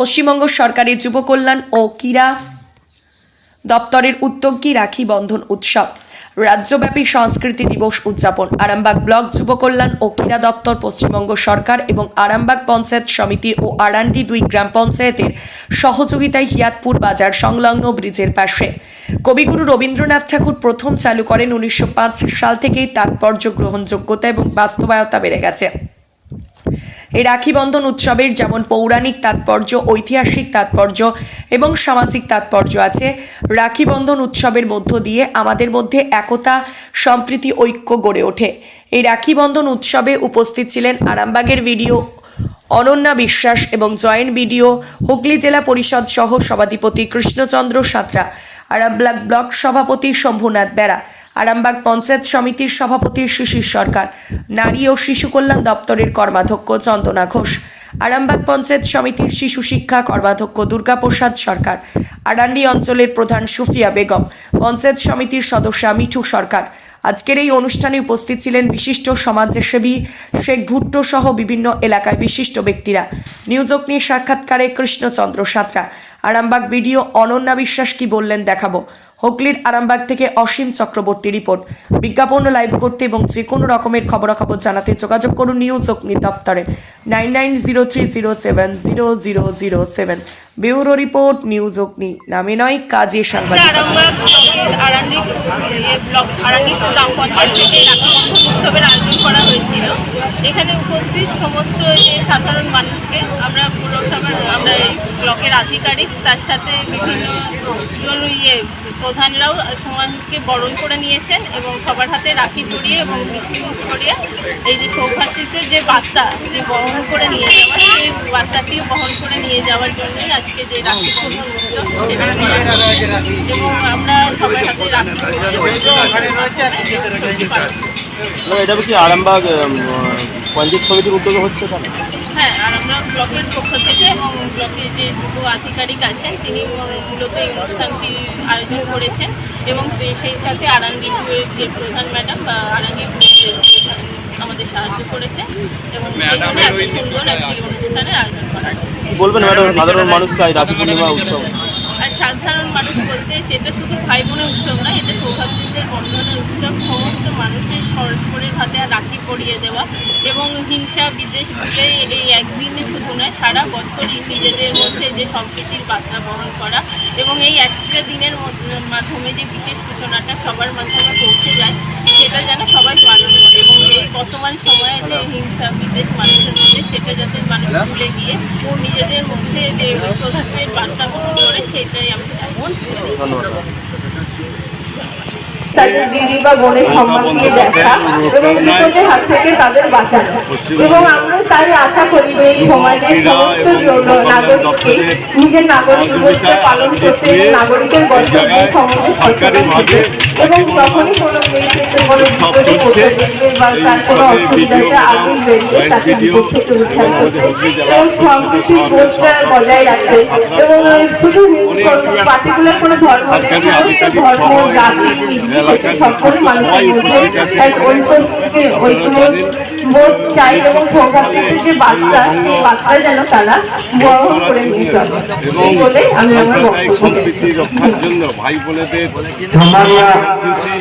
পশ্চিমবঙ্গ সরকারের যুব কল্যাণ ও ক্রীড়া দপ্তরের উদ্যোগী রাখি বন্ধন উৎসব? রাজ্যব্যাপী সংস্কৃতি দিবস উদযাপন, আরামবাগ ব্লক যুব কল্যাণ ও ক্রীড়া দপ্তর, পশ্চিমবঙ্গ সরকার এবং আরামবাগ পঞ্চায়েত সমিতি ও আরান্ডি দুই গ্রাম পঞ্চায়েতের সহযোগিতায় হিয়াতপুর বাজার সংলগ্ন ব্রিজের পাশে। কবিগুরু রবীন্দ্রনাথ ঠাকুর প্রথম চালু করেন উনিশশো পাঁচ সাল থেকেই তাৎপর্য, গ্রহণযোগ্যতা এবং বাস্তবায়তা বেড়ে গেছে। এই রাখি বন্ধন উৎসবের যেমন পৌরাণিক তাৎপর্য, ঐতিহাসিক তাৎপর্য এবং সামাজিক তাৎপর্য আছে রাখি বন্ধন উৎসবের মধ্য দিয়ে আমাদের মধ্যে একতা, সম্প্রীতি, ঐক্য গড়ে ওঠে। এই রাখি বন্ধন উৎসবে উপস্থিত ছিলেন আরামবাগের ভিডিও অনন্যা বিশ্বাস এবং জয়েন্ট ভিডিও হুগলি জেলা পরিষদ সহ সভাধিপতি কৃষ্ণচন্দ্র সাঁতরা, আরামবাগ ব্লক সভাপতি শম্ভুনাথ বেড়া আরামবাগ পঞ্চায়েত সমিতির সভাপতি শিশির সরকার, নারী ও শিশু কল্যাণ দপ্তরের কর্মাধ্যক্ষ চন্দনা ঘোষ, আরামবাগ পঞ্চায়েত সমিতির শিশু শিক্ষা কর্মাধ্যক্ষ দুর্গাপ্রসাদ সরকার, আরান্ডি অঞ্চলের প্রধান সুফিয়া বেগম, পঞ্চায়েত সমিতির সদস্যা মিঠু সরকার। আজকের এই অনুষ্ঠানে উপস্থিত ছিলেন বিশিষ্ট সমাজসেবী শেখ ভুট্টো সহ বিভিন্ন এলাকায় বিশিষ্ট ব্যক্তিরা। নিউজক নিয়ে সাক্ষাৎকারে কৃষ্ণচন্দ্র সাঁতরা আরামবাগ ভিডিও অনন্যা বিশ্বাস কি বললেন দেখাবো। হুগলির আরামবাগ থেকে অসীম চক্রবর্তী রিপোর্ট। বিজ্ঞাপন লাইভ করতে এবং যে কোনো রকমের খবরাখবর জানাতে যোগাযোগ করুন নিউজ অগ্নি দপ্তরে। Nine nine zero three zero seven zero zero zero seven. Bureau report, news Agni. নামে নয়, কাজে সাংবাদিকতা। উৎসবের আয়োজন করা হয়েছিল। এখানে উপস্থিত সমস্ত যে সাধারণ মানুষকে, আমরা পুরসভার, আমরা এই ব্লকের আধিকারিক, তার সাথে বিভিন্ন ইয়ে প্রধানরাও সমাজকে বরণ করে নিয়েছেন এবং সবার হাতে রাখি পরিয়ে এবং বিস্কুট করিয়ে এই যে সৌভাগ্যের যে বার্তা যে বহন করে নিয়ে যাওয়া, সেই বার্তাটিও বহন করে নিয়ে যাওয়ার জন্যই আজকে যে রাখি এবং আমরা সবার হাতে রাখি না, এটা কি আরামবাগ পঞ্চায়েত সমিতির উদ্যোগে হচ্ছে কেন হ্যাঁ আর আমরা ব্লকের পক্ষ থেকে এবং ব্লকের যে যুব আধিকারিক আছেন তিনি মূলত এই অনুষ্ঠানটি আয়োজন করেছেন এবং সেই সাথে যে প্রধান ম্যাডাম বা আমাদের সাহায্য করেছে এবং সুন্দর একটি অনুষ্ঠানের আয়োজন করা। বলবেন ম্যাডাম সাধারণ মানুষকে আজ রাখি পূর্ণিমা উৎসব আর সাধারণ মানুষ বলতে সেটা শুধু ভাই বোনের উৎসব না উৎসব সমস্ত মানুষের পরস্পরের হাতে রাখি পরিয়ে দেওয়া এবং হিংসা বিদ্বেষ ভুলে এই একদিনে শুধু নয় সারা বছরই নিজেদের মধ্যে যে সম্প্রীতির বার্তা বহন করা এবং এই একটা দিনের মধ্য- মাধ্যমে যে বিশেষ সূচনাটা সবার মাধ্যমে পৌঁছে যায় সেটা যেন সবাই পালন করে এবং এই বর্তমান সময়ে যে হিংসা বিদ্বেষ মানুষের মধ্যে সেটা যাতে মানুষ ভুলে গিয়ে নিজেদের মধ্যে যে ঐক্যভাবের বার্তা বহন করে সেটাই আমি চাইব ধন্যবাদ। তাদের দিদি বা বোনের সম্মান দিয়ে দেখা এবং বিপদের হাত থেকে তাদের বাঁচানো। এবং আমরা তাই আশা করি যে এই সমাজের সমস্ত নাগরিককে নিজের নাগরিক ভূমিকা পালন করতে নাগরিকের কর্তব্য সম্বন্ধে সচেতন হতে এবং যখনই কোনো কোনো বিপদে পড়তে দেখবে বা তার কোনো অসুবিধাতে আগুন বেরিয়ে তাকে বিপদ থেকে উদ্ধার করতে এবং সম্প্রীতির বোধটা বজায় রাখতে এবং শুধু পার্টিকুলার কোনো ধর্ম ধর্ম, জাতি নির্বিশেষে সকল মানুষের মধ্যে এক ঐক্যকে বোধ চাই এবং যে বার্তা সেই বার্তা যেন তারা করে নিয়ে চলে এই বলে আমি আমার সম্প্রীতি রক্ষার জন্য ভাই বোনেদের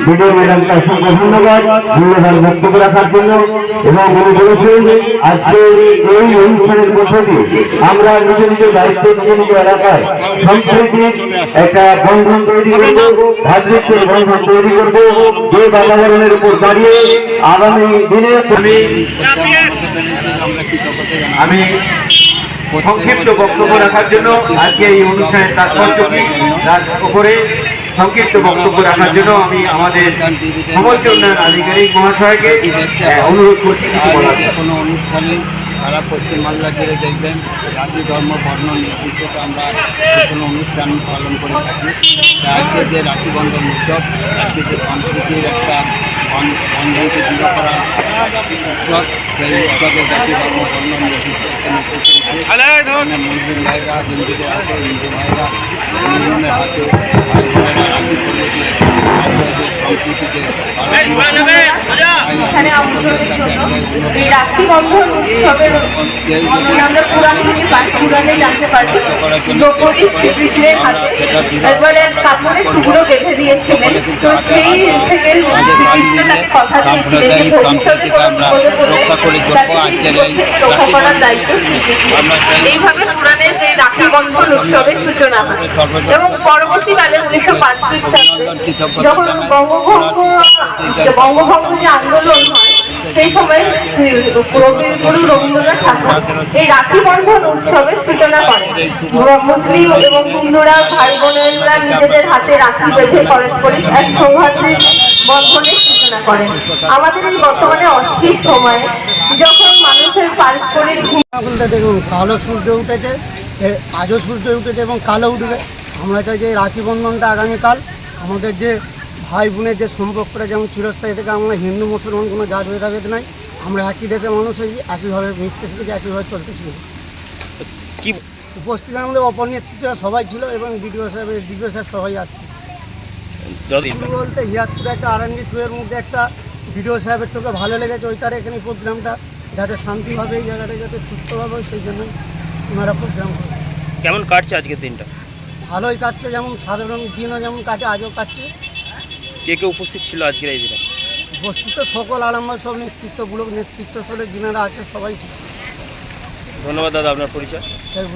ভিডিও ম্যাডামকে অসংখ্য ধন্যবাদ। মূল্যবান বক্তব্য রাখার জন্য এবং উনি বলেছেন আজকে এই অনুষ্ঠানের মধ্য দিয়ে আমরা নিজ নিজের দায়িত্ব নিজ নিজ এলাকায় সম্প্রীতির একটা বন্ধন তৈরি করব ভাতৃত্বের বন্ধন তৈরি করব। যে বাতাবরণের উপর দাঁড়িয়ে আগামী দিনে আমি আমি সংক্ষিপ্ত বক্তব্য রাখার জন্য আজকে এই অনুষ্ঠানের তাৎপর্য কি তার উপরে সংক্ষিপ্ত বক্তব্য রাখার জন্য আমি আমাদের সমস্ত উন্নয়ন আধিকারিক মহাশয়কে অনুরোধ করছি। কোনো অনুষ্ঠানে সারা পশ্চিমবাংলা জুড়ে দেখবেন জাতি, ধর্ম, বর্ণ, নির্বিশেষে আমরা কোনো অনুষ্ঠান পালন করে থাকি আজকে যে রাখি বন্ধন উৎসব, আজকে যে সংস্কৃতির একটা বন- বন্ধনকে দৃঢ় করার উৎসব সেই উৎসবে জাতি ধর্ম বর্ণ নির্বিশেষে এখানে উপস্থিত হয়েছে। এখানে মুসলিম ভাইরা হিন্দুদের হাতে হিন্দু ভাইরা মুসলিমের হাতে ভাই বোনেরা রাখি পরিয়ে দিয়ে আমাদের সংস্কৃতিকে এখানে আমন্ত্রণের জন্য এই রাখি বন্ধন উৎসবের আমরা পুরাণ থেকে পুরাণে জানতে পারি দ্রৌপদী শ্রীকৃষ্ণের হাতে একবারে কাপড়ে টুকরো বেঁধে দিয়েছিলেন। তো সেই থেকে শ্রীকৃষ্ণ তাকে কথা দিয়েছিলেন যে ভবিষ্যতে রক্ষা করার দায়িত্ব এইভাবে পুরাণের যে রাখি বন্ধন উৎসবের সূচনা হয়। এবং পরবর্তীকালে উনিশশো পাঁচ খ্রিস্টাব্দে যখন বঙ্গভঙ্গ বঙ্গভঙ্গ যে আন্দোলন হয় সেই সময় কবিগুরু রবীন্দ্রনাথ ঠাকুর এই রাখি বন্ধন উৎসবের সূচনা করেন। মুসলিম এবং হিন্দুরা ভাই বোনেরা নিজেদের হাতে রাখি বেঁধে পারস্পরিক এক সৌহার্দ্যের বন্ধনের সূচনা করেন। আমাদের এই বর্তমানে অস্থির সময়ে, যখন মানুষের পারস্পরিক দেখুন, কালো সূর্য উঠেছে আজও সূর্য উঠেছে এবং কালো উঠবে। আমরা চাই যে রাখি বন্ধনটা আগামীকাল আমাদের যে ভাই বোনের যে সম্পর্কটা যেমন চিরস্থায়ী থেকে আমরা হিন্দু মুসলমান কোনো জাত ভেদাভেদ নাই আমরা একই দেশের মানুষ হয়েছি একইভাবে মিশতে শিখেছি একইভাবে চলতে শিখেছি। কি উপস্থিত আমাদের অপর নেতৃত্বরা সবাই ছিল এবং বিডিও সাহেব ডিডিও সাহেব সবাই আছে। বলতে হিয়াতপুরে একটা আরান্ডি টুয়ের মধ্যে একটা বিডিও সাহেবের চোখে ভালো লেগেছে ওই তার এখানে প্রোগ্রামটা যাতে শান্তিভাবে এই জায়গাটা যাতে সুস্থভাবে হয় সেই জন্যই ওনারা প্রোগ্রাম করে কেমন কাটছে আজকের দিনটা? ভালোই কাটছে যেমন সাধারণ দিনও যেমন কাটে আজও কাটছে। কে কে উপস্থিত ছিল আজকের এই দিনে? উপস্থিত সকল আরামবাগ সব নেতৃত্বমূলক নেতৃত্ব চলে যিনারা আছে সবাই ধন্যবাদ দাদা আপনার পরিচয়। সেই